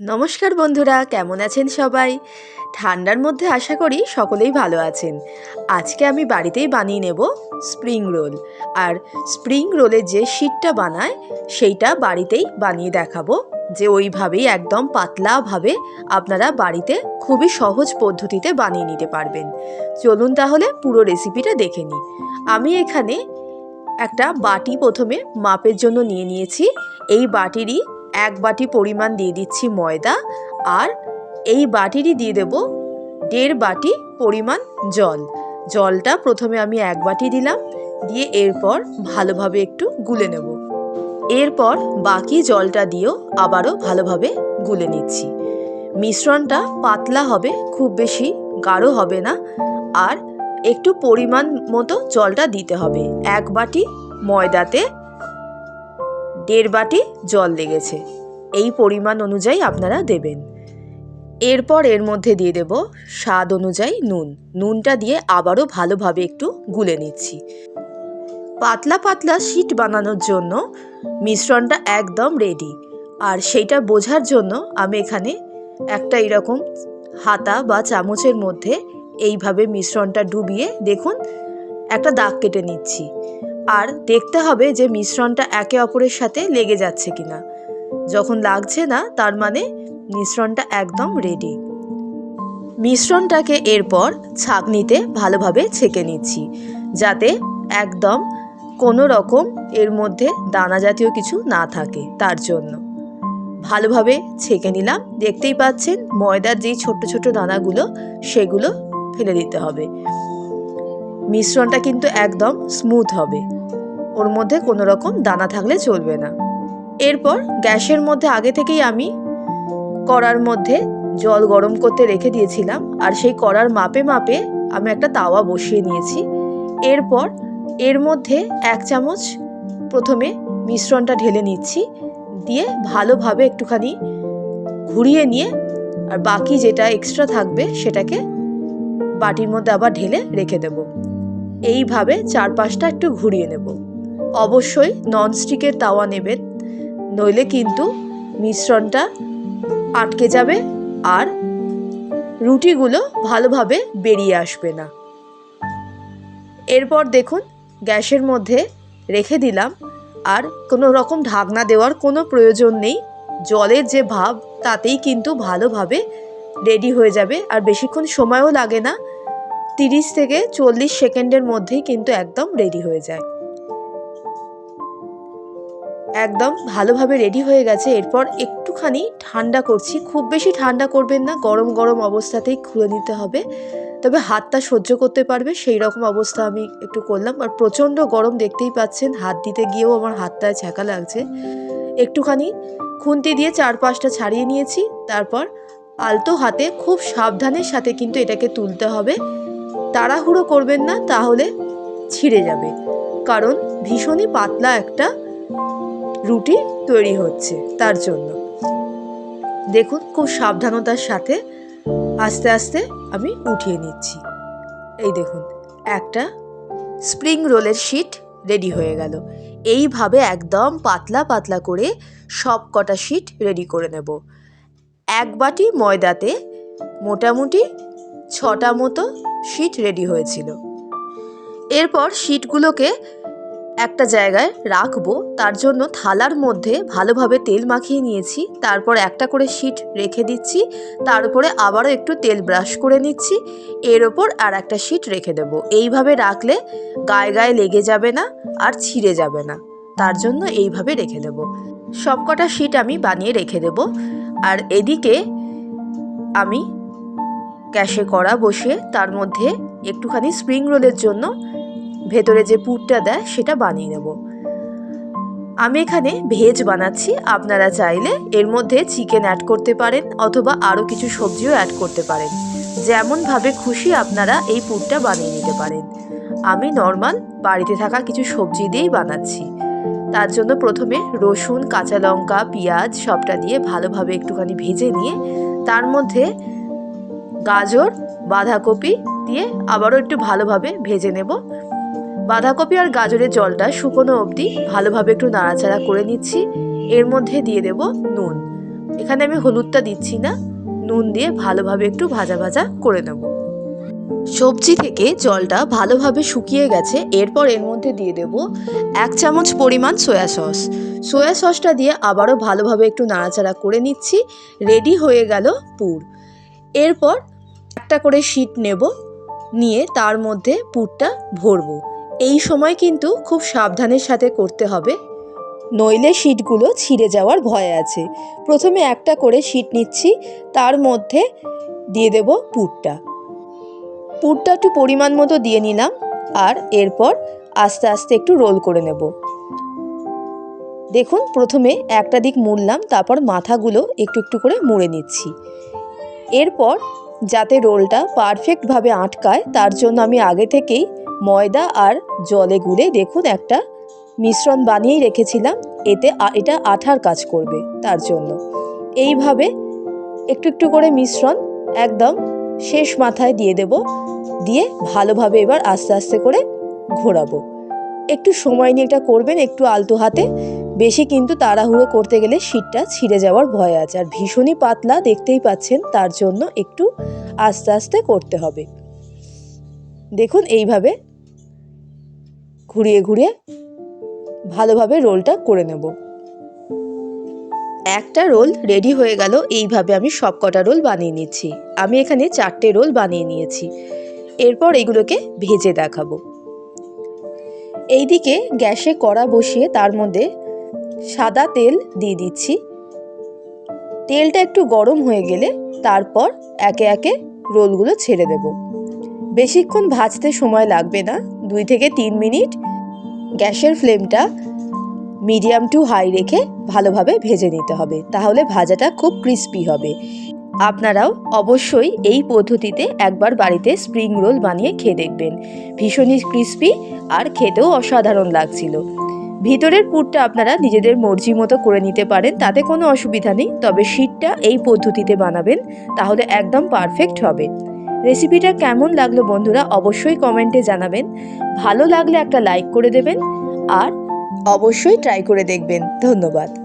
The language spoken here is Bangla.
নমস্কার বন্ধুরা, কেমন আছেন সবাই? ঠান্ডার মধ্যে আশা করি সকলেই ভালো আছেন। আজকে আমি বাড়িতেই বানিয়ে নেব স্প্রিং রোল। আর স্প্রিং রোলের যে শীটটা বানায় সেইটা বাড়িতেই বানিয়ে দেখাবো যে ওইভাবেই একদম পাতলাভাবে আপনারা বাড়িতে খুবই সহজ পদ্ধতিতে বানিয়ে নিতে পারবেন। চলুন তাহলে পুরো রেসিপিটা দেখে নিই। আমি এখানে একটা বাটি প্রথমে মাপের জন্য নিয়ে নিয়েছি। এই বাটিরই এক বাটি পরিমাণ দিয়ে দিচ্ছি ময়দা আর এই বাটিরই দিয়ে দেব দেড় বাটি পরিমাণ জল। জলটা প্রথমে আমি এক বাটি দিলাম, দিয়ে এরপর ভালোভাবে একটু গুলে নেব। এরপর বাকি জলটা দিয়েও আবারও ভালোভাবে গুলে নিচ্ছি। মিশ্রণটা পাতলা হবে, খুব বেশি গাঢ় হবে না আর একটু পরিমাণ মতো জলটা দিতে হবে। এক বাটি ময়দাতে দেড় বাটি জল লেগেছে। এই পরিমাণ অনুযায়ী আপনারা দেবেন। এরপর এর মধ্যে দিয়ে দেব স্বাদ অনুযায়ী নুন। নুনটা দিয়ে আবারও ভালোভাবে একটু গুলে নিচ্ছি। পাতলা পাতলা শিট বানানোর জন্য মিশ্রণটা একদম রেডি আর সেইটা বোঝার জন্য আমি এখানে একটা এরকম হাতা বা চামচের মধ্যে এইভাবে মিশ্রণটা ডুবিয়ে দেখুন, একটা দাগ কেটে নিচ্ছি। আর দেখতে হবে যে মিশ্রণটা একে অপরের সাথে লেগে যাচ্ছে কিনা। যখন লাগছে না, তার মানে মিশ্রণটা একদম রেডি মিশ্রণটাকে এরপর ছাঁকনিতে ভালোভাবে ছেঁকে নিচ্ছি, যাতে একদম কোনো রকম এর মধ্যে দানা জাতীয় কিছু না থাকে তার জন্য। ভালোভাবে ছেঁকে নিলাম। দেখতেই পাচ্ছেন ময়দার যেই ছোট্ট ছোট্ট দানাগুলো, সেগুলো ফেলে দিতে হবে। মিশ্রণটা কিন্তু একদম স্মুথ হবে। ওর মধ্যে কোনো রকম দানা থাকলে চলবে না। এরপর গ্যাসের মধ্যে আগে থেকেই আমি কড়ার মধ্যে জল গরম করতে রেখে দিয়েছিলাম আর সেই কড়ার মাপে মাপে আমি একটা তাওয়া বসিয়ে নিয়েছি। এরপর এর মধ্যে এক চামচ প্রথমে মিশ্রণটা ঢেলে নিচ্ছি, দিয়ে ভালোভাবে একটুখানি ঘুরিয়ে নিয়ে আর বাকি যেটা এক্সট্রা থাকবে সেটাকে বাটির মধ্যে আবার ঢেলে রেখে দেব। এইভাবে চারপাশটা একটু ঘুরিয়ে নেব। অবশ্যই ননস্টিকের তাওয়া নেবেন, নইলে কিন্তু মিশ্রণটা আটকে যাবে আর রুটিগুলো ভালোভাবে বেরিয়ে আসবে না। এরপর দেখুন গ্যাসের মধ্যে রেখে দিলাম আর কোনো রকম ঢাকনা দেওয়ার কোনো প্রয়োজন নেই। জলের যে ভাব তাতেই কিন্তু ভালোভাবে রেডি হয়ে যাবে আর বেশিক্ষণ সময়ও লাগে না। তিরিশ থেকে চল্লিশ সেকেন্ডের মধ্যেই কিন্তু একদম রেডি হয়ে যায়। একদম ভালোভাবে রেডি হয়ে গেছে, এরপর একটুখানি ঠান্ডা করছি। খুব বেশি ঠান্ডা করবেন না, গরম গরম অবস্থাতেই খুলে নিতে হবে। তবে হাতটা সহ্য করতে পারবে সেই রকম অবস্থা আমি একটু করলাম। আর প্রচণ্ড গরম দেখতেই পাচ্ছেন, হাত দিতে গিয়েও আমার হাতটায় ছ্যাঁকা লাগছে। একটুখানি খুন্তি দিয়ে চার পাঁচটা ছাড়িয়ে নিয়েছি। তারপর আলতো হাতে, খুব সাবধানের সাথে কিন্তু এটাকে তুলতে হবে। তাড়াহুড়ো করবেন না, তাহলে ছিঁড়ে যাবে। কারণ ভীষণই পাতলা একটা রুটি তৈরি হচ্ছে তার জন্য। দেখুন, খুব সাবধানতার সাথে আস্তে আস্তে আমি উঠিয়ে নিচ্ছি। এই দেখুন, একটা স্প্রিং রোলের শিট রেডি হয়ে গেল। এইভাবে একদম পাতলা পাতলা করে সব কটা শিট রেডি করে নেব। এক বাটি ময়দাতে মোটামুটি ছটা মতো শিট রেডি হয়েছিল। এরপর শিটগুলোকে একটা জায়গায় রাখব, তার জন্য থালার মধ্যে ভালোভাবে তেল মাখিয়ে নিয়েছি, তারপর একটা করে শিট রেখে দিচ্ছি, তার উপরে আবারও একটু তেল ব্রাশ করে নিচ্ছি, এর ওপর আর একটা শিট রেখে দেবো। এইভাবে রাখলে গায়ে গায়ে লেগে যাবে না আর ছিঁড়ে যাবে না। তার জন্য এইভাবে রেখে দেব। সবকটা শিট আমি বানিয়ে রেখে দেব। আর এদিকে আমি গ্যাসে কড়া বসে তার মধ্যে একটুখানি স্প্রিং রোলের জন্য ভেতরে যে পুরটা দেয় সেটা বানিয়ে নেব। আমি এখানে ভেজ বানাচ্ছি, আপনারা চাইলে এর মধ্যে চিকেন অ্যাড করতে পারেন অথবা আরও কিছু সবজিও অ্যাড করতে পারেন। যেমনভাবে খুশি আপনারা এই পুরটা বানিয়ে নিতে পারেন। আমি নর্মাল বাড়িতে থাকা কিছু সবজি দিয়েই বানাচ্ছি। তার জন্য প্রথমে রসুন, কাঁচা লঙ্কা, পেঁয়াজ সবটা দিয়ে ভালোভাবে একটুখানি ভেজে নিয়ে তার মধ্যে গাজর, বাঁধাকপি দিয়ে আবারও একটু ভালোভাবে ভেজে নেব। বাঁধাকপি আর গাজরের জলটা শুকনো অবধি ভালোভাবে একটু নাড়াচাড়া করে নিচ্ছি। এর মধ্যে দিয়ে দেব নুন। এখানে আমি হলুদটা দিচ্ছি না। নুন দিয়ে ভালোভাবে একটু ভাজা ভাজা করে নেব। সবজি থেকে জলটা ভালোভাবে শুকিয়ে গেছে। এরপর এর মধ্যে দিয়ে দেব এক চামচ পরিমাণ সয়া সস। সয়া সসটা দিয়ে আবারও ভালোভাবে একটু নাড়াচাড়া করে নিচ্ছি। রেডি হয়ে গেল পুর। এরপর একটা করে শীট নেব, নিয়ে তার মধ্যে পুরটা ভরবো। এই সময় কিন্তু খুব সাবধানের সাথে করতে হবে। নইলে শিটগুলো ছিঁড়ে যাওয়ার ভয় আছে। প্রথমে একটা করে শিট নিচ্ছি, তার মধ্যে দিয়ে দেব পুরটা। পুরটা একটু পরিমাণ মতো দিয়ে নিলাম, আর এরপর আস্তে আস্তে একটু রোল করে নেব। দেখুন, প্রথমে একটা দিক মুড়লাম, তারপর মাথাগুলো একটু একটু করে মুড়ে নিচ্ছি। এরপর যাতে রোলটা পারফেক্টভাবে আটকায়, তার জন্য আমি আগে থেকেই ময়দা আর জলে গুলে দেখুন একটা মিশ্রণ বানিয়েই রেখেছিলাম। এতে এটা আঠার কাজ করবে তার জন্য। এইভাবে একটু একটু করে মিশ্রণ একদম শেষ মাথায় দিয়ে দেব। দিয়ে ভালোভাবে এবার আস্তে আস্তে করে ঘোরাবো। একটু সময় নিয়ে এটা করবেন একটু আলতো হাতে। বেশি কিন্তু তাড়াহুড়ো করতে গেলে শীতটা ছিঁড়ে যাওয়ার ভয় আছে। আর ভীষণই পাতলা দেখতেই পাচ্ছেন তার জন্য একটু আস্তে আস্তে করতে হবে। দেখুন এইভাবে ঘুরিয়ে ঘুরিয়ে ভালোভাবে রোলটা করে নেব। একটা রোল রেডি হয়ে গেল, এইভাবে আমি সব কটা রোল বানিয়ে নিচ্ছি। আমি এখানে চারটে রোল বানিয়ে নিয়েছি। এরপর এগুলোকে ভেজে দেখাবো। এইদিকে গ্যাসে কড়া বসিয়ে তার মধ্যে সাদা তেল দিয়ে দিচ্ছি। তেলটা একটু গরম হয়ে গেলে তারপর একে একে রোলগুলো ছেড়ে দেব। বেশিক্ষণ ভাজতে সময় লাগবে না, দুই থেকে তিন মিনিট। গ্যাসের ফ্লেমটা মিডিয়াম টু হাই রেখে ভালোভাবে ভেজে নিতে হবে, তাহলে ভাজাটা খুব ক্রিস্পি হবে। আপনারাও অবশ্যই এই পদ্ধতিতে একবার বাড়িতে স্প্রিং রোল বানিয়ে খেয়ে দেখবেন। ভীষণই ক্রিস্পি আর খেতেও অসাধারণ লাগছিল। ভিতরের পুরটা আপনারা নিজেদের মর্জি মতো করে নিতে পারেন, তাতে কোনো অসুবিধা নেই। তবে শীতটা এই পদ্ধতিতে বানাবেন, তাহলে একদম পারফেক্ট হবে। রেসিপিটা কেমন লাগল বন্ধুরা অবশ্যই কমেন্টে জানাবেন। ভালো লাগলে একটা লাইক করে দেবেন, আর অবশ্যই ট্রাই করে দেখবেন। ধন্যবাদ।